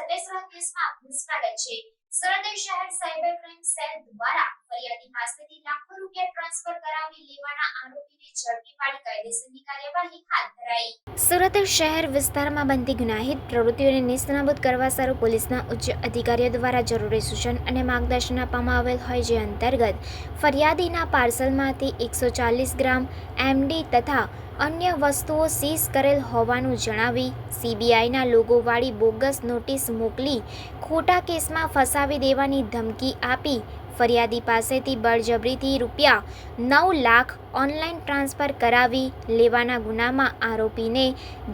સત્યાવીસ કેસમાં આપનું સ્વાગત છે. સુરત શહેર સાયબર ક્રાઇમ સેલ દ્વારા ફરિયાદી પાસેથી લાખો રૂપિયા ટ્રાન્સફર કરાવી લેવાના આરોપીને ઝડપી પાડી કાયદેસરની કાર્યવાહી હાથ ધરાઈ. સુરત શહેર વિસ્તારમાં બનતી ગુનાહિત પ્રવૃત્તિઓને નિસ્તનાબૂદ કરવા સારું પોલીસના ઉચ્ચ અધિકારીઓ દ્વારા જરૂરી સૂચન અને માર્ગદર્શન આપવામાં આવેલ હોય જે અંતર્ગત ફરિયાદીના પાર્સલમાંથી એકસો ચાલીસ ગ્રામ એમડી તથા અન્ય વસ્તુઓ સીઝ કરેલ હોવાનું જણાવી સીબીઆઈના લોગોવાળી બોગસ નોટિસ મોકલી ખોટા કેસમાં ફસાવી દેવાની ધમકી આપી. ફરિયાદી પાસેથી બળજબરીથી રૂપિયા નવ લાખ ઓનલાઈન ટ્રાન્સફર કરાવી લેવાના ગુનામાં આરોપીને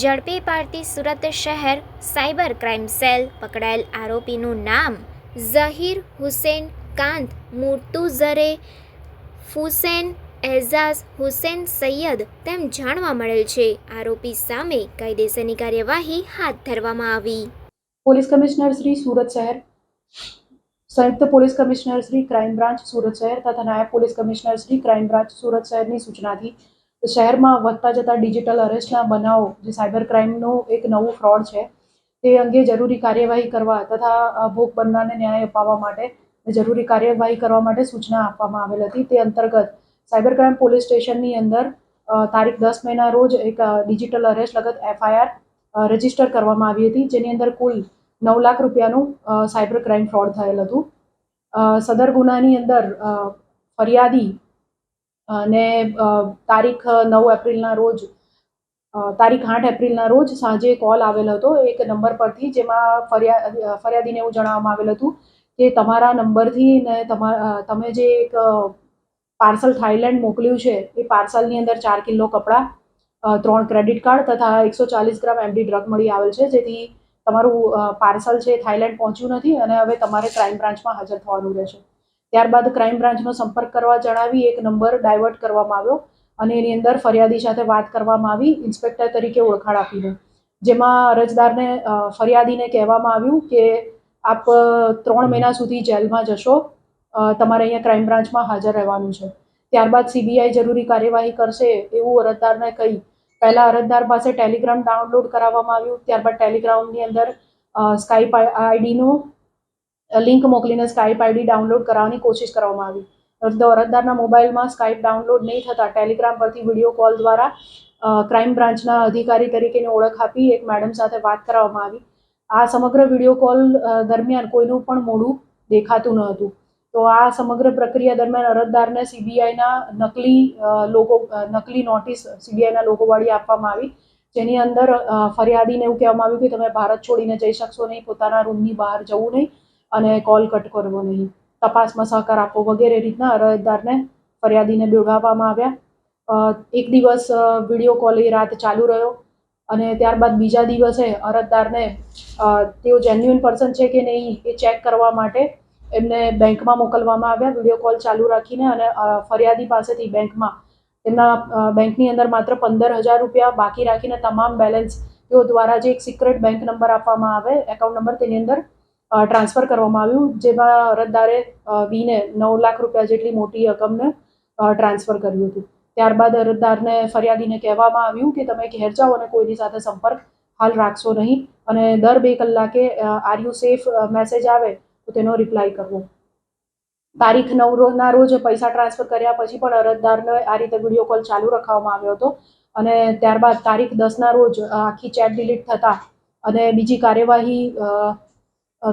ઝડપી પાડતી સુરત શહેર સાયબર ક્રાઇમ સેલ પકડાયેલ આરોપીનું નામ ઝહીર હુસેન કાંત મુર્તુઝરે ફુસેન એઝાઝ હુસેન સૈયદ તેમ જાણવા મળેલ છે. આરોપી સામે કાયદેસરની કાર્યવાહી હાથ ધરવામાં આવી. પોલીસ કમિશનર શ્રી સુરત શહેર સંયુક્ત police commissioner Shri crime branch Surat શહેર તથા નાયબ police commissioner Shri crime branch Surat શહેરની સૂચનાથી શહેરમાં વધતા જતા ડિજિટલ અરેસ્ટના બનાવો, જે સાયબર ક્રાઇમનું એક નવું ફ્રોડ છે, તે અંગે જરૂરી કાર્યવાહી કરવા તથા ભોગ બનનારને ન્યાય અપાવવા માટે જરૂરી કાર્યવાહી કરવા માટે સૂચના આપવામાં આવેલ હતી. તે અંતર્ગત સાયબર ક્રાઇમ પોલીસ સ્ટેશનની અંદર તારીખ દસ મેના રોજ એક ડિજિટલ અરેસ્ટ લગત એફઆઈઆર રજિસ્ટર કરવામાં આવી હતી, જેની અંદર કુલ નવ લાખ રૂપિયાનું સાયબર ક્રાઇમ ફ્રોડ થયેલ હતું. સદર ગુનાની અંદર ફરિયાદી અને તારીખ નવ એપ્રિલના રોજ તારીખ આઠ એપ્રિલના રોજ સાંજે કોલ આવેલ હતો એક નંબર પરથી, જેમાં ફરિયા ફરિયાદીને એવું જણાવવામાં આવેલ હતું કે તમારા નંબરથી ને તમા તમે જે એક પાર્સલ થાઈલેન્ડ મોકલ્યું છે, એ પાર્સલની અંદર ચાર કિલો કપડાં ત્રણ ક્રેડિટ કાર્ડ તથા એકસો ચાલીસ ગ્રામ એમડી ડ્રગ મળી આવેલ છે, જેથી તમારું પાર્સલ છે થાઇલેન્ડ પહોંચ્યું નથી અને હવે તમારે ક્રાઇમ બ્રાન્ચમાં હાજર થવાનું રહેશે. ત્યારબાદ ક્રાઇમ બ્રાન્ચનો સંપર્ક કરવા જણાવી એક નંબર ડાયવર્ટ કરવામાં આવ્યો અને એની અંદર ફરિયાદી સાથે વાત કરવામાં આવી, ઇન્સ્પેક્ટર તરીકે ઓળખાણ આપીને. જેમાં અરજદારને ફરિયાદીને કહેવામાં આવ્યું કે આપ ત્રણ મહિના સુધી જેલમાં જશો તમારે અહીંયા ક્રાઇમ બ્રાન્ચમાં હાજર રહેવાનું છે. ત્યારબાદ સીબીઆઈ જરૂરી કાર્યવાહી કરશે એવું અરજદારને કહી પહેલા અરજદાર પાસે ટેલિગ્રામ ડાઉનલોડ કરાવવામાં આવ્યું, ત્યારબાદ ટેલિગ્રામની અંદર સ્કાઈપ આઈડીનો લિંક મોકલીને સ્કાઈપ આઈડી ડાઉનલોડ કરાવવાની કોશિશ કરવામાં આવી. અરજદારના મોબાઈલમાં સ્કાઈપ ડાઉનલોડ નહીં થતાં ટેલિગ્રામ પરથી વીડિયો કોલ દ્વારા ક્રાઇમ બ્રાન્ચના અધિકારી તરીકેની ઓળખ આપી એક મેડમ સાથે વાત કરાવવામાં આવી. આ સમગ્ર વીડિયો કોલ દરમિયાન કોઈનું પણ મોઢું દેખાતું ન હતું. તો આ સમગ્ર પ્રક્રિયા દરમિયાન અરજદારને સીબીઆઈના નકલી લોકો નકલી નોટિસ સીબીઆઈના લોગોવાળી આપવામાં આવી. જેની અંદર ફરિયાદીને એવું કહેવામાં આવ્યું કે તમે ભારત છોડીને જઈ શકશો નહીં, પોતાના રૂમની બહાર જવું નહીં અને કોલ કટ કરવો નહીં. તપાસમાં સહકાર આપવો વગેરે રીતના અરજદારને ફરિયાદીને બીવડાવવામાં આવ્યા. એક દિવસ વીડિયો કોલ એ રાત ચાલુ રહ્યો અને ત્યારબાદ બીજા દિવસે અરજદારને તેઓ જેન્યુઇન પર્સન છે કે નહીં એ ચેક કરવા માટે એમને બેંકમાં મોકલવામાં આવ્યા વીડિયો કોલ ચાલુ રાખીને અને ફરિયાદી પાસેથી બેંકમાં તેમના બેંકની અંદર માત્ર પંદર હજાર રૂપિયા બાકી રાખીને તમામ બેલેન્સ તેઓ દ્વારા જે એક સિક્રેટ બેંક નંબર આપવામાં આવે એકાઉન્ટ નંબર તેની અંદર ટ્રાન્સફર કરવામાં આવ્યું, જેમાં અરજદારે વીને નવ લાખ રૂપિયા જેટલી મોટી રકમને ટ્રાન્સફર કર્યું હતું. ત્યારબાદ અરજદારને ફરિયાદીને કહેવામાં આવ્યું કે તમે ઘેર જાઓ અને કોઈની સાથે સંપર્ક હાલ રાખશો નહીં અને દર બે કલાકે આર યુ સેફ મેસેજ આવે તો તેનો રિપ્લાય કરવો. તારીખ નવ રોજના રોજ પૈસા ટ્રાન્સફર કર્યા પછી પણ અરજદારને આ રીતે વીડિયો કોલ ચાલુ રખાવવામાં આવ્યો હતો. અને ત્યારબાદ તારીખ દસના રોજ આખી ચેટ ડિલીટ થતા અને બીજી કાર્યવાહી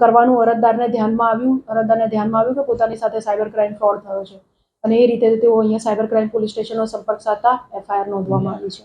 કરવાનું અરજદારને ધ્યાનમાં આવ્યું. અરજદારને ધ્યાનમાં આવ્યું કે પોતાની સાથે સાયબર ક્રાઇમ ફ્રોડ થયો છે. અને એ રીતે તેઓ અહીંયા સાયબર ક્રાઇમ પોલીસ સ્ટેશનનો સંપર્ક સાધતા એફઆઈઆર નોંધવામાં આવી છે.